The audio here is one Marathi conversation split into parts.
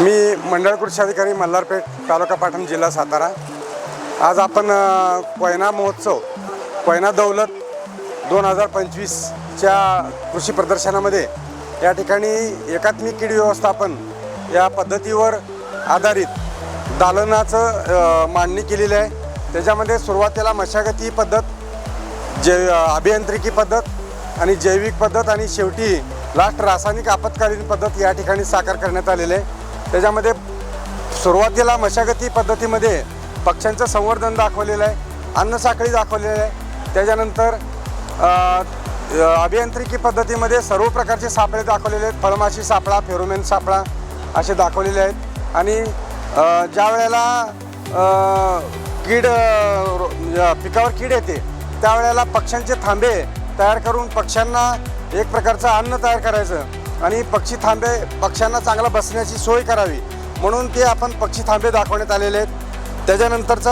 मी मंडळ कृषी अधिकारी मल्हारपेठ तालुका पाटण जिल्हा सातारा. आज आपण कोयना महोत्सव कोयना दौलत दोन हजार पंचवीसच्या कृषी प्रदर्शनामध्ये या ठिकाणी एकात्मिक कीड व्यवस्थापन या पद्धतीवर आधारित दालनाचं मांडणी केलेली आहे. त्याच्यामध्ये सुरुवातीला मशागती पद्धत जै अभियांत्रिकी पद्धत आणि जैविक पद्धत आणि शेवटी लास्ट रासायनिक आपत्कालीन पद्धत या ठिकाणी साकार करण्यात आलेली आहे. त्याच्यामध्ये सुरुवातीला मशागती पद्धतीमध्ये पक्ष्यांचं संवर्धन दाखवलेलं आहे अन्नसाखळी दाखवलेलं आहे. त्याच्यानंतर अभियांत्रिकी पद्धतीमध्ये सर्व प्रकारचे सापळे दाखवलेले आहेत. फळमाशी सापळा फेरोमेन सापळा असे दाखवलेले आहेत. आणि ज्या वेळेला कीड पिकावर कीड येते त्यावेळेला पक्ष्यांचे थांबे तयार करून पक्ष्यांना एक प्रकारचं अन्न तयार करायचं. आणि पक्षी थांबे पक्ष्यांना चांगला बसण्याची सोय करावी. म्हणून ते आपण पक्षी थांबे दाखवण्यात आलेले आहेत. त्याच्यानंतरचं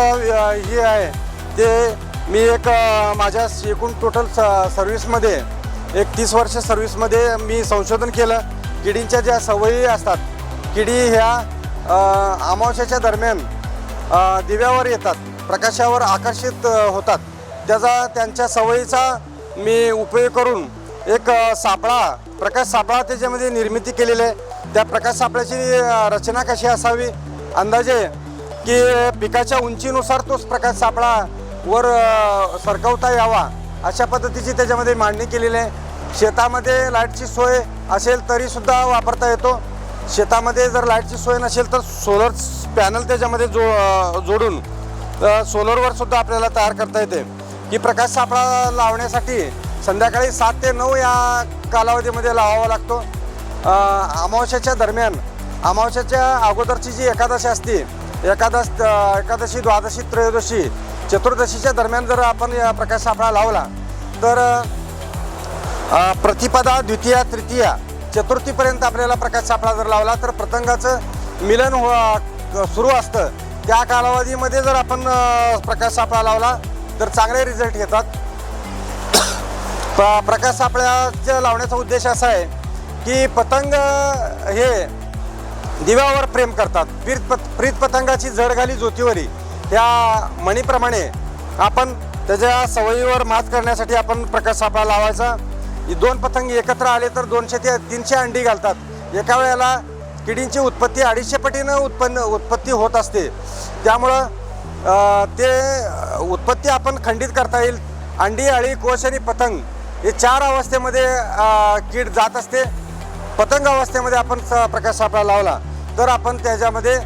हे आहे ते मी एक माझ्या एकूण टोटल स सर्व्हिसमध्ये एक तीस वर्ष सर्व्हिसमध्ये मी संशोधन केलं. किडींच्या ज्या सवयी असतात किडी ह्या अमावश्याच्या अमावस्याच्या दरम्यान दिव्यावर येतात प्रकाशावर आकर्षित होतात. त्याचा त्यांच्या सवयीचा मी उपयोग करून एक सापळा प्रकाश सापळा त्याच्यामध्ये निर्मिती केलेली आहे. त्या प्रकाश सापळ्याची रचना कशी असावी? अंदाजे की पिकाच्या उंचीनुसार तोच प्रकाश सापळा वर सरकवता यावा अशा पद्धतीची त्याच्यामध्ये मांडणी केलेली आहे. शेतामध्ये लाईटची सोय असेल तरीसुद्धा वापरता येतो. शेतामध्ये जर लाईटची सोय नसेल तर सोलर पॅनल त्याच्यामध्ये जो जोडून सोलरवरसुद्धा सोलरवर सुद्धा आपल्याला तयार करता येते. की प्रकाश सापळा लावण्यासाठी संध्याकाळी सात ते नऊ या कालावधीमध्ये लावावा लागतो. अमावस्याच्या दरम्यान अमावस्याच्या अगोदरची जी एकादशी असते एकादश एकादशी द्वादशी त्रयोदशी चतुर्दशीच्या दरम्यान जर आपण या प्रकाश सापळा लावला तर प्रतिपदा द्वितीया तृतीया चतुर्थीपर्यंत आपल्याला प्रकाश सापळा जर लावला तर प्रतंगाचं मिलन हो सुरू असतं. त्या कालावधीमध्ये जर आपण प्रकाश सापळा लावला तर चांगले रिझल्ट येतात. प्रकाश सापळ्याच्या लावण्याचा उद्देश असा आहे की पतंग हे दिव्यावर प्रेम करतात. प्रीत पत प्रीत पतंगाची जड घाली ज्योतीवरी या म्हणीप्रमाणे आपण त्याच्या सवयीवर मात करण्यासाठी आपण प्रकाश सापळा लावायचा. दोन पतंग एकत्र आले तर दोनशे ते तीनशे अंडी घालतात. एका वेळेला किडींची उत्पत्ती अडीचशे पटीनं उत्पन्न उत्पत्ती होत असते. त्यामुळं ते उत्पत्ती आपण खंडित करता येईल. अंडी अळी कोश आणि पतंग हे चार अवस्थेमध्ये कीड जात असते. पतंग अवस्थेमध्ये आपण स- प्रकाश सापळा लावला तर आपण त्याच्यामध्ये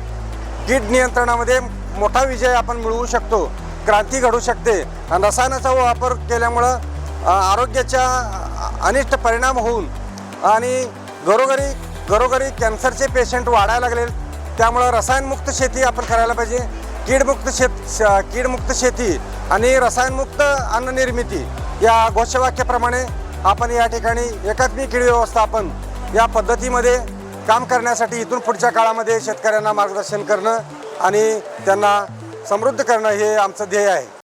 कीड नियंत्रणामध्ये मोठा विजय आपण मिळवू शकतो. क्रांती घडू शकते. आणि रसायनाचा वापर केल्यामुळं आरोग्याच्या अनिष्ट परिणाम होऊन आणि घरोघरी घरोघरी कॅन्सरचे पेशंट वाढायला लागले त्यामुळं रसायनमुक्त शेती आपण करायला पाहिजे. कीडमुक्त शेत श- कीडमुक्त शेती आणि रसायनमुक्त अन्न निर्मिती या घोषवाक्याप्रमाणे आपण या ठिकाणी एकात्मिक कीड व्यवस्थापन या पद्धतीमध्ये काम करण्यासाठी इथून पुढच्या काळामध्ये शेतकऱ्यांना मार्गदर्शन करणं आणि त्यांना समृद्ध करणं हे आमचं ध्येय आहे.